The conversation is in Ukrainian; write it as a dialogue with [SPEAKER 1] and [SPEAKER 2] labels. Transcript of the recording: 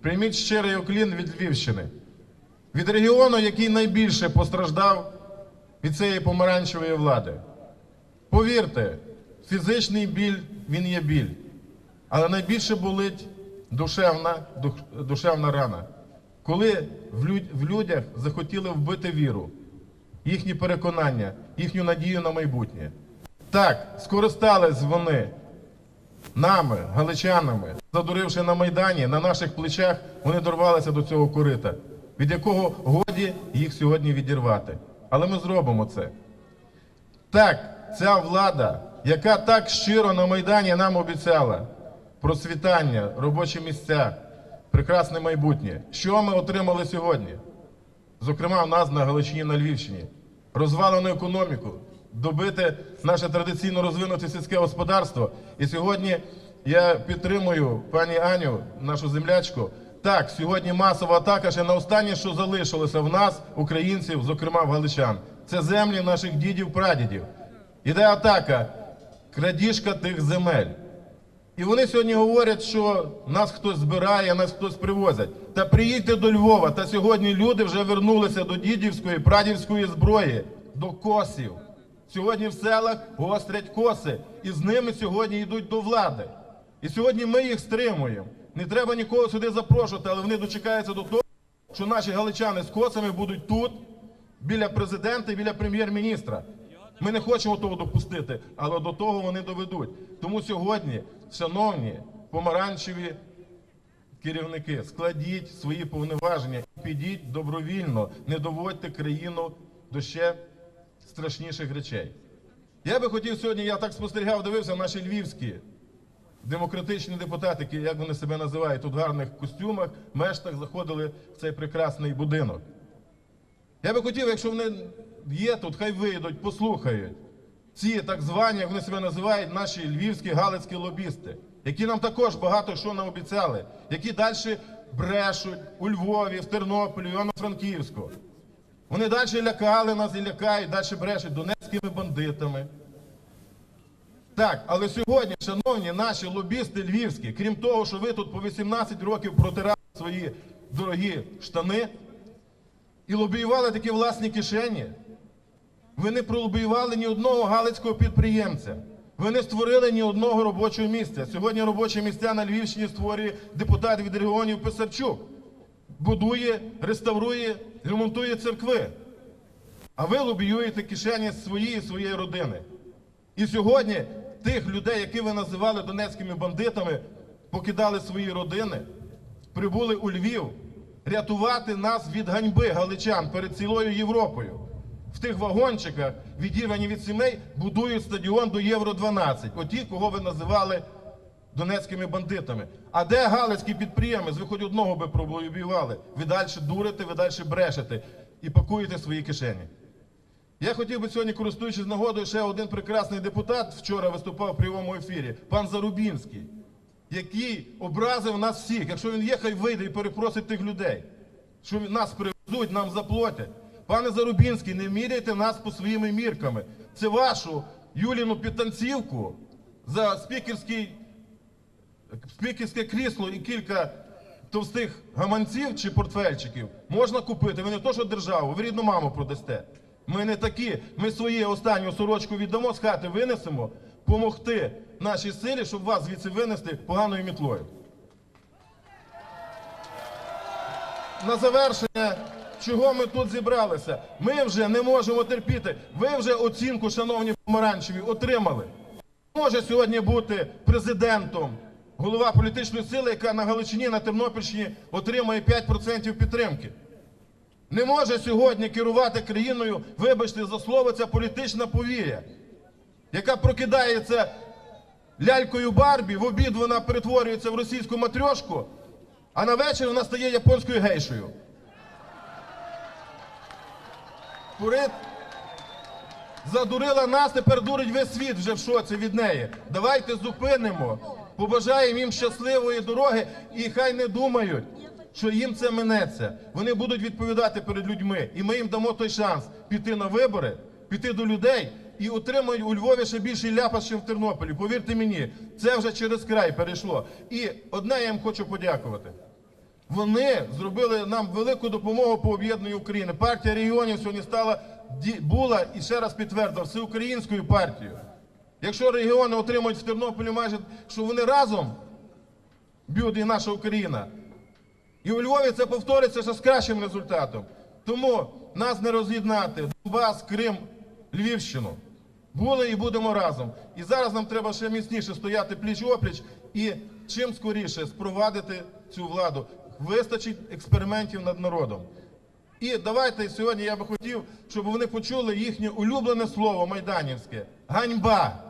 [SPEAKER 1] Прийміть щирий уклін від Львівщини, від регіону, який найбільше постраждав від цієї помаранчевої влади. Повірте, фізичний біль він є біль, але найбільше болить душевна, дух- душевна рана. Коли в, люд- в людях захотіли вбити віру, їхні переконання, їхню надію на майбутнє. Так, скористались вони нами, галичанами, задуривши на Майдані, на наших плечах, вони дорвалися до цього корита, від якого годі їх сьогодні відірвати. Але ми зробимо це. Так, ця влада, яка так щиро на Майдані нам обіцяла процвітання, робочі місця, прекрасне майбутнє. Що ми отримали сьогодні? Зокрема, в нас на Галичині на Львівщині. Розвалену економіку, добити наше традиційно розвинуте сільське господарство. І сьогодні я підтримую пані Аню, нашу землячку. Так, сьогодні масова атака ще на останнє, що залишилося в нас, українців, зокрема в галичан. Це землі наших дідів, прадідів. Іде атака, крадіжка тих земель. І вони сьогодні говорять, що нас хтось збирає, нас хтось привозять. Та приїдьте до Львова. Та сьогодні люди вже вернулися до дідівської, прадівської зброї, до косів. Сьогодні в селах гострять коси, і з ними сьогодні йдуть до влади. І сьогодні ми їх стримуємо. Не треба нікого сюди запрошувати, але вони дочекаються до того, що наші галичани з косами будуть тут, біля президента біля прем'єр-міністра. Ми не хочемо того допустити, але до того вони доведуть. Тому сьогодні, шановні помаранчеві керівники, складіть свої повноваження підіть добровільно, не доводьте країну до ще страшніших речей. Я би хотів сьогодні, я так спостерігав, дивився наші львівські демократичні депутати, як вони себе називають, тут в гарних костюмах, мештах заходили в цей прекрасний будинок. Я би хотів, якщо вони є тут, хай вийдуть, послухають. Ці так звані, як вони себе називають, наші львівські галицькі лобісти, які нам також багато що нам обіцяли, які далі брешуть у Львові, в Тернополі, в Івано-Франківську. Вони далі лякали нас і лякають, далі брешуть донецькими бандитами. Так, але сьогодні, шановні наші лобісти львівські, крім того, що ви тут по 18 років протирали свої дорогі штани і лобіювали такі власні кишені, ви не пролобіювали ні одного галицького підприємця. Ви не створили ні одного робочого місця. Сьогодні робочі місця на Львівщині створює депутат від регіонів Писарчук. Будує, реставрує, ремонтує церкви. А ви лобіюєте кишені своєї своєї родини. І сьогодні тих людей, які ви називали донецькими бандитами, покидали свої родини, прибули у Львів рятувати нас від ганьби галичан перед цілою Європою. В тих вагончиках, відірвані від сімей, будують стадіон до Євро 12. Оті, кого ви називали донецькими бандитами. А де галицький підприємець? Ви хоч одного би пробивали. Ви далі дурите, ви далі брешете і пакуєте свої кишені. Я хотів би сьогодні, користуючись нагодою, ще один прекрасний депутат вчора виступав в прямому ефірі, пан Зарубінський, який образив нас всіх. Якщо він є, хай вийде і перепросить тих людей, що нас привезуть, нам заплатять. Пане Зарубінський, не міряйте нас по своїми мірками. Це вашу Юліну підтанцівку за спікерський, спікерське крісло і кілька товстих гаманців чи портфельчиків можна купити. Ви не то, що державу, ви рідну маму продасте. Ми не такі. Ми свою останню сорочку віддамо з хати, винесемо, помогти нашій силі, щоб вас звідси винести поганою мітлою. На завершення, чого ми тут зібралися? Ми вже не можемо терпіти. Ви вже оцінку, шановні помаранчеві, отримали. Може сьогодні бути президентом голова політичної сили, яка на Галичині, на Тернопільщині отримує 5% підтримки. Не може сьогодні керувати країною, вибачте за слово, ця політична повія, яка прокидається лялькою Барбі, в обід вона перетворюється в російську матрьошку, а на вечір вона стає японською гейшею. Курит задурила нас, тепер дурить весь світ вже в шоці від неї. Давайте зупинимо, побажаємо їм щасливої дороги і хай не думають, що їм це минеться. Вони будуть відповідати перед людьми, і ми їм дамо той шанс піти на вибори, піти до людей і отримають у Львові ще більший ляпас, ніж в Тернополі. Повірте мені, це вже через край перейшло. І одне я їм хочу подякувати. Вони зробили нам велику допомогу по об'єднанню України. Партія регіонів сьогодні стала була і ще раз підтвердила всеукраїнською партією. Якщо регіони отримують в Тернополі майже, що вони разом б'ють і наша Україна. І у Львові це повториться ще з кращим результатом. Тому нас не роз'єднати. Донбас, Крим, Львівщину. Були і будемо разом. І зараз нам треба ще міцніше стояти пліч опліч і чим скоріше спровадити цю владу. Вистачить експериментів над народом. І давайте сьогодні я би хотів, щоб вони почули їхнє улюблене слово майданівське. Ганьба!